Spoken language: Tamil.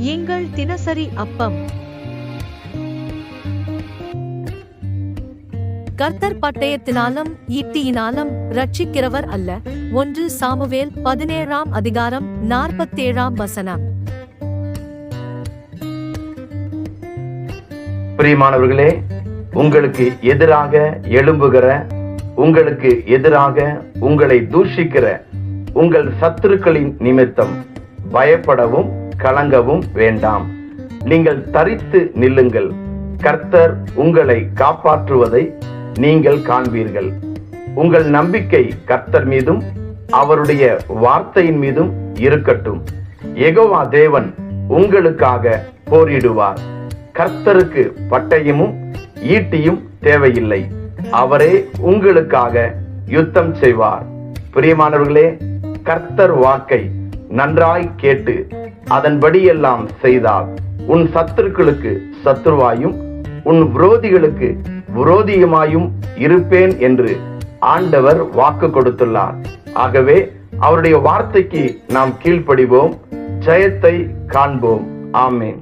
எங்கள் தினசரி அப்பம். கர்த்தர் பட்டயத்தினாலும் ஈட்டியினாலும் ரட்சிக்கிறவர் அல்ல. ஒன்று சாமுவேல் பதினேழாம் அதிகாரம் நாற்பத்தேழாம் வசனம். பிரியமானவர்களே உங்களுக்கு எதிராக எழும்புகிற உங்களுக்கு எதிராக உங்களை தூஷிக்கிற உங்கள் சத்துருக்களின் நிமித்தம் பயப்படவும் கலங்கவும் வேண்டாம். நீங்கள் தரித்து நில்லுங்கள். கர்த்தர் உங்களை காப்பாற்றுவதை நீங்கள் காண்பீர்கள். உங்கள் நம்பிக்கை கர்த்தர் மீதும் அவருடைய வார்த்தையின் மீதும் இருக்கட்டும். எகோவா தேவன் உங்களுக்காக போரிடுவார். கர்த்தருக்கு பட்டயமும் ஈட்டியும் தேவையில்லை. அவரே உங்களுக்காக யுத்தம் செய்வார். பிரியமானவர்களே கர்த்தர் வாக்கை நன்றாய் கேட்டு அதன்படியெல்லாம் செய்தால் உன் சத்துருக்களுக்கு சத்துருவாயும் உன் விரோதிகளுக்கு விரோதியுமாயும் இருப்பேன் என்று ஆண்டவர் வாக்கு கொடுத்துள்ளார். ஆகவே அவருடைய வார்த்தைக்கு நாம் கீழ்ப்படிவோம் ஜெயத்தை காண்போம். ஆமேன்.